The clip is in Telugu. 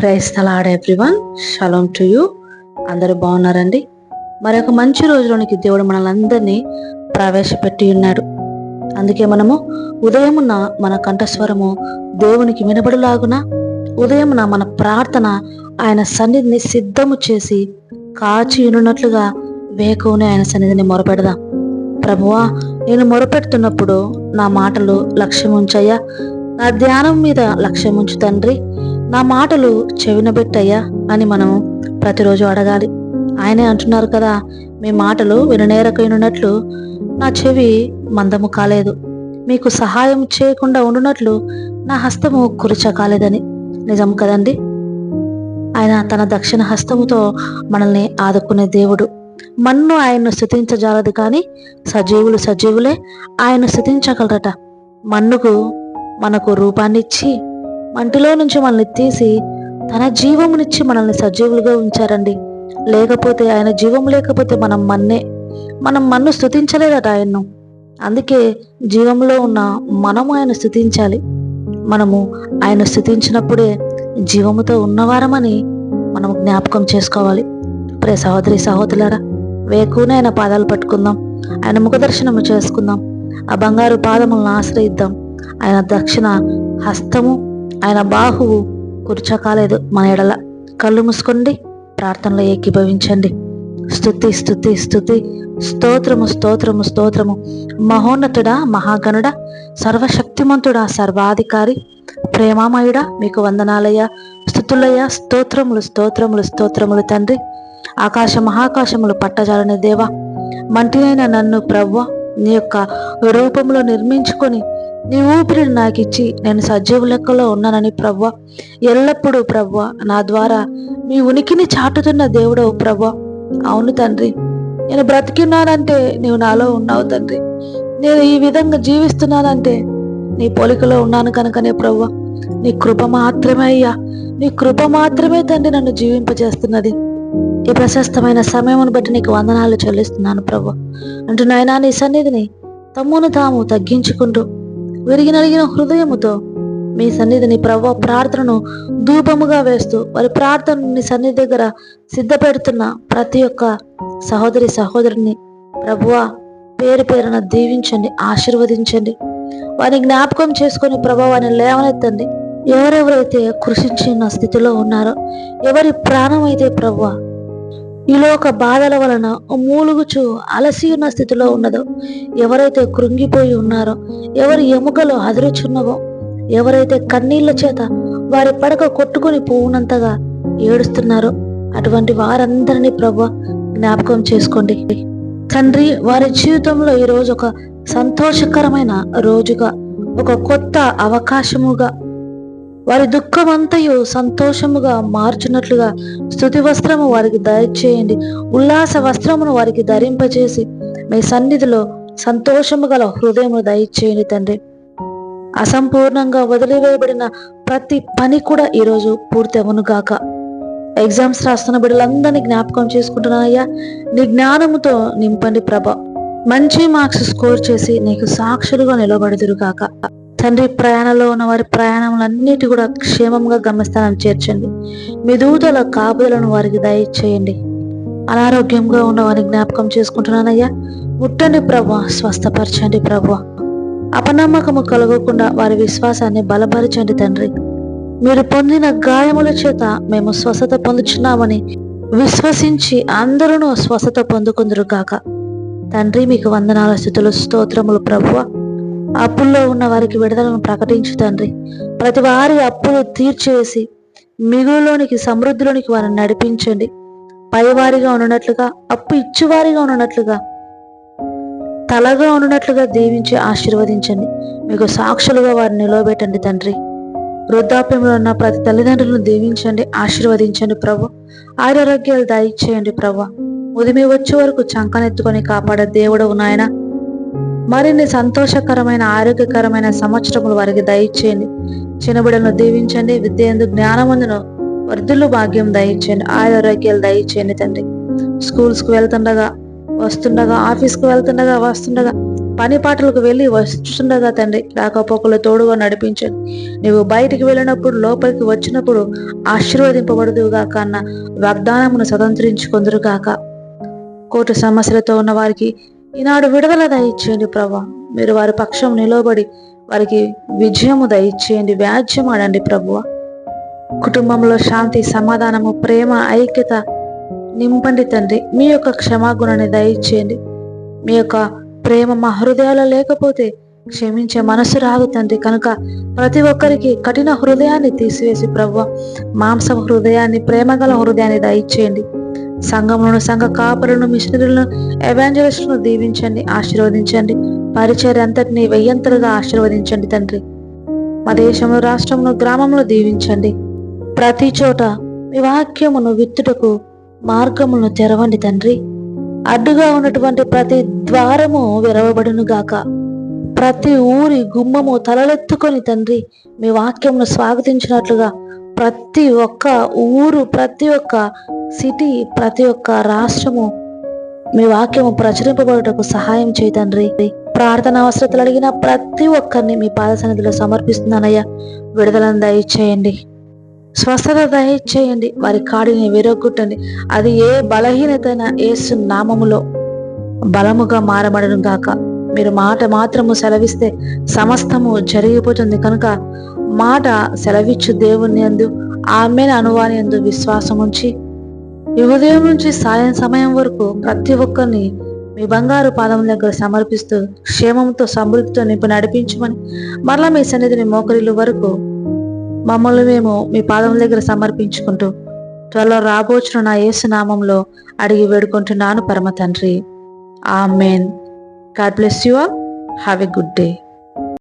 Praise the Lord everyone. Shalom to you. అందరూ బాగున్నారండి? మరొక మంచి రోజులోనికి దేవుడు మనల్ని ప్రవేశపెట్టి ఉన్నాడు. అందుకే మనము ఉదయమున మన కంఠస్వరము దేవునికి వినబడులాగున ఉదయమున మన ప్రార్థన ఆయన సన్నిధిని సిద్ధము చేసి కాచి ఉన్నట్లుగా వేకువని ఆయన సన్నిధిని మొరపెడదాం. ప్రభువా నేను మొరపెడుతున్నప్పుడు నా మాటలు లక్ష్యం ఉంచయ్యా నా ధ్యానం మీద లక్ష్యం ఉంచు తండ్రి. నా మాటలు చెవినబెట్టయ్యా అని మనం ప్రతిరోజు అడగాలి. ఆయనే అంటున్నారు కదా మీ మాటలు విననేరకైనట్లు నా చెవి మందము కాలేదు. మీకు సహాయం చేయకుండా ఉండునట్లు నా హస్తము కురిచ కాలేదని. నిజం కదండి? ఆయన తన దక్షిణ హస్తముతో మనల్ని ఆదుకునే దేవుడు. మన్ను ఆయన్ను స్థుతించజాలదు కానీ సజీవులు సజీవులే ఆయన స్థుతించగలరట. మన్నుకు మనకు రూపాన్నిచ్చి మంటిలో నుంచి మనల్ని తీసి తన జీవమునిచ్చి మనల్ని సజీవులుగా ఉంచారండి. లేకపోతే ఆయన జీవం లేకపోతే మనం మన్నే మనం మన్ను స్థుతించలేదట ఆయన్ను. అందుకే జీవంలో ఉన్న మనము ఆయన స్థుతించాలి మనము ఆయన స్థుతించినప్పుడే జీవముతో ఉన్నవారమని మనం జ్ఞాపకం చేసుకోవాలి. ప్రే సహోదరి సహోదరులారా వేకునే ఆయన పాదాలు పట్టుకుందాం. ఆయన ముఖ దర్శనము చేసుకుందాం. ఆ బంగారు పాదములను ఆశ్రయిద్దాం. ఆయన దక్షిణ హస్తము ఆయన బాహువు కూర్చోకాలేదు మన ఎడల. కళ్ళు మూసుకోండి ప్రార్థనలో ఏకీభవించండి. స్థుతి స్థుతి స్థుతి స్తోత్రము స్తోత్రము స్తోత్రము. మహోన్నతుడా మహాగణుడా సర్వశక్తిమంతుడా సర్వాధికారి ప్రేమామయుడా మీకు వందనాలయ్యా. స్థుతులయ్యా స్తోత్రములు స్తోత్రములు స్తోత్రములు తండ్రి. ఆకాశ మహాకాశములు పట్టజాలని దేవా. మంటి అయిన నన్ను ప్రవ్వ. నీ యొక్క రూపంలో నిర్మించుకొని నీ ఊపిరిని నాకు ఇచ్చి నేను సజీవ లెక్కలో ఉన్నానని ప్రవ్వ. ఎల్లప్పుడూ ప్రవ్వ నా ద్వారా మీ ఉనికిని చాటుతున్న దేవుడవు ప్రవ్వ. అవును తండ్రి నేను బ్రతికిన్నానంటే నీవు నాలో ఉన్నావు తండ్రి. నేను ఈ విధంగా జీవిస్తున్నానంటే నీ పోలికలో ఉన్నాను కనుకనే ప్రవ్వ. నీ కృప మాత్రమే అయ్యా. నీ కృప మాత్రమే తండ్రి నన్ను జీవింపజేస్తున్నది. ఈ ప్రశస్తమైన సమయమును బట్టి నీకు వందనాలు చెల్లిస్తున్నాను ప్రభు అంటూ నాయనా నీ సన్నిధిని తమ్మును తాము తగ్గించుకుంటూ విరిగినలిగిన హృదయముతో మీ సన్నిధిని ప్రవ ప్రార్థనను ధూపముగా వేస్తూ వారి ప్రార్థనని సన్నిధి దగ్గర సిద్ధపెడుతున్న ప్రతి ఒక్క సహోదరి సహోదరుని ప్రభువా పేరు పేరున దీవించండి ఆశీర్వదించండి. వారిని జ్ఞాపకం చేసుకొని ప్రభావాన్ని లేవనెత్తండి. ఎవరెవరైతే కృషించిన స్థితిలో ఉన్నారో ఎవరి ప్రాణం అయితే ప్రభువా ఈ లోక బాధల వలన మూలుగుచు అలసి ఉన్న స్థితిలో ఉన్నదో ఎవరైతే కృంగిపోయి ఉన్నారో ఎవరి ఎముకలు అదురుచున్నవో ఎవరైతే కన్నీళ్ళ చేత వారి పడక కొట్టుకుని పోవునంతగా ఏడుస్తున్నారో అటువంటి వారందరినీ ప్రభు జ్ఞాపకం చేసుకోండి. తండ్రి వారి జీవితంలో ఈరోజు ఒక సంతోషకరమైన రోజుగా ఒక కొత్త అవకాశముగా వారి దుఃఖమంతయు సంతోషముగా మార్చున్నట్లుగా స్థుతి వస్త్రము వారికి దయచేయండి. ఉల్లాస వస్త్రమును వారికి ధరింపచేసి మీ సన్నిధిలో సంతోషము గల హృదయము దయచేయండి తండ్రి. అసంపూర్ణంగా వదిలివేయబడిన ప్రతి పని కూడా ఈరోజు పూర్తి అవును గాక. ఎగ్జామ్స్ రాస్తున్న బిడ్డలందరినీ జ్ఞాపకం చేసుకుంటున్నానయ్యా నీ జ్ఞానముతో నింపండి ప్రభ. మంచి మార్క్స్ స్కోర్ చేసి నీకు సాక్షులుగా నిలబడుదురు కాక తండ్రి ప్రయాణంలో ఉన్న వారి ప్రయాణములన్నిటి కూడా క్షేమంగా గమ్యస్థానం చేర్చండి. మీ దూతల కాపుదలను వారికి దయచేయండి. అనారోగ్యంగా ఉన్న వారిని జ్ఞాపకం చేసుకుంటున్నానయ్యా. ముట్టండి ప్రభు స్వస్థపరచండి ప్రభు. అపనమ్మకము కలగకుండా వారి విశ్వాసాన్ని బలపరచండి తండ్రి. మీరు పొందిన గాయముల చేత మేము స్వస్థత పొందుచున్నామని విశ్వసించి అందరూ స్వస్థత పొందుకుందరు గాక. తండ్రి మీకు వందనాల స్థితులు స్తోత్రములు ప్రభువా అప్పుల్లో ఉన్న వారికి విడుదలను ప్రకటించు తండ్రి. ప్రతి వారి అప్పులు తీర్చేసి మిగులులోనికి సమృద్ధిలోనికి వారిని నడిపించండి. పైవారిగా ఉన్నట్లుగా అప్పు ఇచ్చువారిగా ఉన్నట్లుగా తలగా ఉన్నట్లుగా దీవించి ఆశీర్వదించండి. మీకు సాక్షులుగా వారిని నిలవబెట్టండి తండ్రి. వృద్ధాప్యంలో ఉన్న ప్రతి తల్లిదండ్రులను దీవించండి ఆశీర్వదించండి ప్రభు. ఆరోగ్యాలు దయచేయండి ప్రభు. ఉదిమి వచ్చే వరకు చంకనెత్తుకొని కాపాడే దేవుడు నాయన. మరిన్ని సంతోషకరమైన ఆరోగ్యకరమైన సంవత్సరములు వారికి దయచేయండి. చిన్నబిడలను దీవించండి. విద్య ఎందు జ్ఞానమందును వర్ధులు భాగ్యం దయచేయండి ఆరోగ్యాలు దయచేయండి తండ్రి. స్కూల్స్కి వెళ్తుండగా వస్తుండగా ఆఫీస్కి వెళ్తుండగా వస్తుండగా పని పాటలకు వెళ్ళి వస్తుండగా తండ్రి రాకపోకలు తోడుగా నడిపించండి. నువ్వు బయటికి వెళ్ళినప్పుడు లోపలికి వచ్చినప్పుడు ఆశీర్వదింపబడదుగాక అన్న వాగ్దానమును స్వతంత్రించుకుందరుగాక. కోటి సమస్యలతో ఉన్న వారికి ఈనాడు విడుదల దయచేయండి ప్రభా. మీరు వారి పక్షం నిలబడి వారికి విజయము దయచేయండి వ్యాజ్యం ఆడండి ప్రభువ. కుటుంబంలో శాంతి సమాధానము ప్రేమ ఐక్యత నింపండి తండ్రి. మీ యొక్క క్షమాగుణాన్ని దయచేయండి. మీ యొక్క ప్రేమ మా హృదయాల్లో లేకపోతే క్షమించే మనసు రాదు తండ్రి. కనుక ప్రతి ఒక్కరికి కఠిన హృదయాన్ని తీసివేసి ప్రభు మాంసం హృదయాన్ని ప్రేమగల హృదయాన్ని దయచేయండి. సంఘములను సంఘ కాపరులను మిషనరీలను ఎవాంజలిస్టులను దీవించండి ఆశీర్వదించండి. పరిచర్య అంతటిని వెయ్యంతలుగా ఆశీర్వదించండి తండ్రి. మా దేశంలో రాష్ట్రంలో గ్రామంలో దీవించండి. ప్రతి చోట మీ వాక్యమును విత్తుటకు మార్గములను తెరవండి తండ్రి. అడ్డుగా ఉన్నటువంటి ప్రతి ద్వారము విరవబడును గాక. ప్రతి ఊరి గుమ్మము తలలెత్తుకొని తండ్రి మీ వాక్యమును స్వాగతించినట్లుగా ప్రతి ఒక్క ఊరు ప్రతి ఒక్క సిటీ ప్రతి ఒక్క రాష్ట్రము మీ వాక్యము ప్రచురింపబడుటకు సహాయం చేయి తండ్రి. ప్రార్థన అవసరతలు అడిగిన ప్రతి ఒక్కరిని మీ పాద సన్నిధిలో సమర్పిస్తున్నానయ్యా. విడుదలను దయచేయండి. స్వస్థత దయచేయండి. వారి కాడిని విరగొట్టండి. అది ఏ బలహీనతైన ఏసు నామములో బలముగా మారబడను గాక మీరు మాట మాత్రము సెలవిస్తే సమస్తము జరిగిపోతుంది. కనుక మాట సెలవిచ్చు దేవుని అందు ఆమెను అనువాని అందు విశ్వాసం ఉంచి ఈ ఉదయం నుంచి సాయం సమయం వరకు ప్రతి ఒక్కరిని మీ బంగారు పాదం దగ్గర సమర్పిస్తూ క్షేమంతో సమృద్ధితో నింపి నడిపించమని మరలా మీ సన్నిధిని మోకరిల్లు వరకు మమ్మల్ని మేము మీ పాదం దగ్గర సమర్పించుకుంటూ త్వరలో రాబోచున నా యేసు నామంలో అడిగి వేడుకుంటున్నాను పరమ తండ్రి. Amen God bless you all. Have a good day.